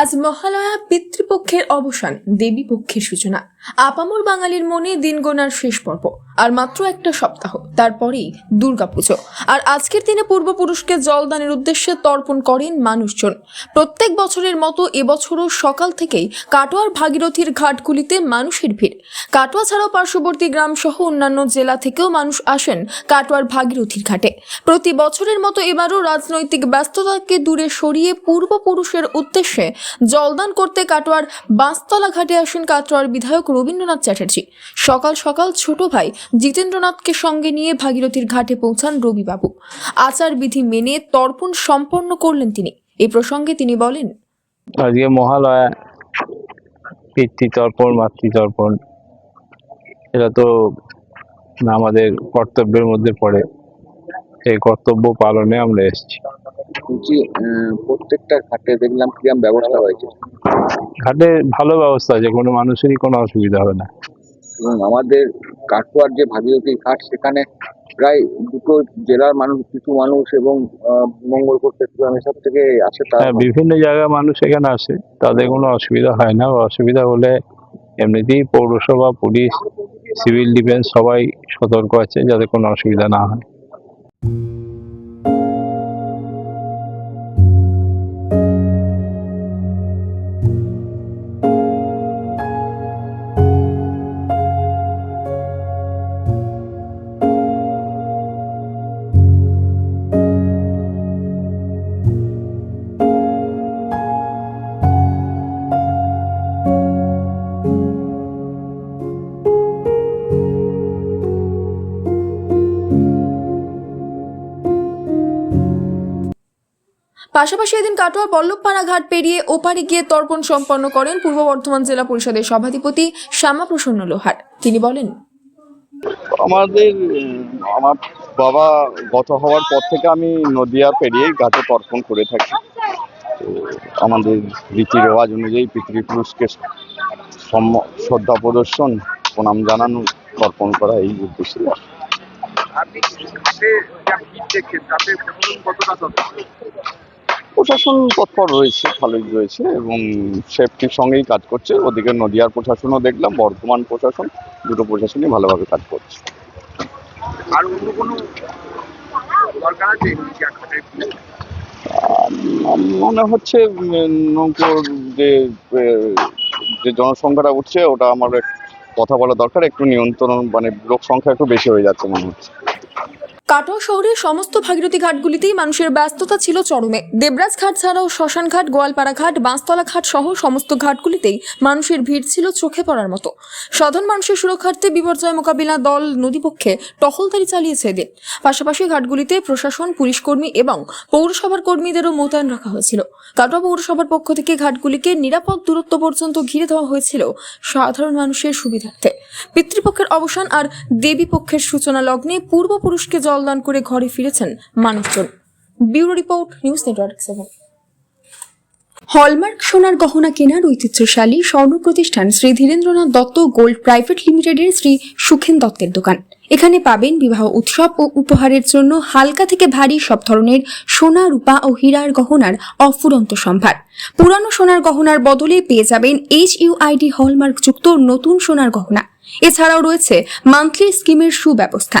আজ মহালয়া পিতৃপক্ষের অবসান দেবী পক্ষের সূচনা। আপামর বাঙালির মনে দিন গোনার শেষ পর্ব, আর মাত্র একটা সপ্তাহ, তারপরেই দুর্গাপুজো। আর আজকের দিনে পূর্বপুরুষকে জলদানের উদ্দেশ্যে তর্পণ করেন মানুষজন। প্রত্যেক বছরের মতো এবছরও সকাল থেকেই কাটোয়ার ভাগীরথীর ঘাটগুলিতে মানুষের ভিড়। কাটোয়া ছাড়াও পার্শ্ববর্তী গ্রাম সহ অন্যান্য জেলা থেকেও মানুষ আসেন কাটোয়ার ভাগীরথীর ঘাটে। প্রতি বছরের মতো এবারও রাজনৈতিক ব্যস্ততাকে দূরে সরিয়ে পূর্বপুরুষের উদ্দেশ্যে জলদান করতে কাটোয়ার বাঁশতলা ঘাটে আসেন কাটোয়ার বিধায়ক রবীন্দ্রনাথ চ্যাটার্জি। সকাল সকাল ছোট ভাই জিতেন্দ্রনাথকে সঙ্গে নিয়ে ভাগীরথীর ঘাটে পৌঁছান রবিবাবু। আচার বিধি মেনে তর্পণ সম্পন্ন করলেন তিনি। এই প্রসঙ্গে তিনি বলেন, আজকে মহালয়া, পিতৃতর্পণ, মাতৃতর্পণ, এটা তো আমাদের কর্তব্যের মধ্যে পড়ে। এই কর্তব্য পালনে আমরা এসেছি। বলছি প্রত্যেকটা ঘাটে দেখলাম কিরম ব্যবস্থা হয়েছে। ঘাটে ভালো ব্যবস্থা আছে কোনো মানুষেরই কোনো অসুবিধা হবে না। এবং আমাদের কাটোয়ার যে ভাগীরথী ঘাট সেখানে প্রায় দুটো জেলার মানুষ কিছু মানুষ এবং আহ, মঙ্গলকোট চট্টগ্রাম এসব থেকে আসে তার হ্যাঁ বিভিন্ন জায়গায় মানুষ এখানে আসে তাদের কোনো অসুবিধা হয় না। অসুবিধা হলে এমনিতেই পৌরসভা পুলিশ সিভিল ডিফেন্স সবাই সতর্ক আছে যাতে কোনো অসুবিধা না হয়। পাশাপাশি এদিন কাটোয়া বল্লভপাড়া ঘাট পেরিয়ে ওপারে গিয়ে তর্পণ সম্পন্ন করেন পূর্ব বর্ধমান জেলা পরিষদের সভাধিপতি শ্যামাপ্রসন্ন লোহার। তিনি বলেন আমাদের আমার বাবা গত হওয়ার পর থেকে আমি নদিয়া পেরিয়ে ঘাটে তর্পণ করে থাকি। আমাদের রীতি রেওয়াজ অনুযায়ী পিতৃপুরুষকে শ্রদ্ধা প্রদর্শন প্রণাম জানানো তর্পণ করা এই উদ্দেশ্যে। প্রশাসন তৎপর রয়েছে ভালোই রয়েছে এবং সেফটির সঙ্গেই কাজ করছে। ওদিকে নদিয়ার প্রশাসনও দেখলাম বর্ধমান প্রশাসন দুটো প্রশাসনই ভালোভাবে কাজ করছে। আর অন্য কোনো দরকার আছে মনে হচ্ছে নৌকোর যে যে জনসংখ্যাটা উঠছে ওটা আমার কথা বলা দরকার একটু নিয়ন্ত্রণ মানে লোক সংখ্যা একটু বেশি হয়ে যাচ্ছে মনে হচ্ছে। কাটোয়া শহরের সমস্ত ভাগীরথী ঘাটগুলিতেই মানুষের ব্যস্ততা ছিল চরমে। দেবরাজ ঘাট ছাড়াও শ্মশান ঘাট গোয়ালপাড়া ঘাট বাঁশতলা ঘাট সহ সমস্ত ঘাটগুলিতেই মানুষের ভিড় ছিল চোখে পড়ার মতো। সাধারণ মানুষের সুরক্ষার্থে বিপর্যয় মোকাবিলা দল নদীপক্ষে টহলদারি চালিয়েছে এদিন পাশাপাশি ঘাটগুলিতে প্রশাসন পুলিশ কর্মী এবং পৌরসভার কর্মীদেরও মোতায়েন রাখা হয়েছিল। কাটোয়া পৌরসভার পক্ষ থেকে ঘাটগুলিকে নিরাপদ দূরত্ব পর্যন্ত ঘিরে দেওয়া হয়েছিল সাধারণ মানুষের সুবিধার্থে। পিতৃপক্ষের অবসান আর দেবী পক্ষের সূচনা লগ্নে পূর্বপুরুষকে জলদান করে ঘরে ফিরেছেন মানুষজন। Bureau report, news network seven. Hallmark সোনার গহনা কেনার ঐতিহ্যশালী স্বর্ণ প্রতিষ্ঠান শ্রী ধীরেন্দ্রনাথ দত্ত গোল্ড প্রাইভেট লিমিটেডের শ্রী সুখেন দত্তের দোকান। এখানে পাবেন বিবাহ উৎসব ও উপহারের জন্য হালকা থেকে ভারী সব ধরনের সোনা, রূপা ও হীরার গহনার অফুরন্ত সম্ভার। পুরানো সোনার গহনার বদলে পেয়ে যাবেন এইচ ইউআইডি হলমার্ক যুক্ত নতুন সোনার গহনা। এছাড়াও রয়েছে মান্থলি স্কিমের সুব্যবস্থা।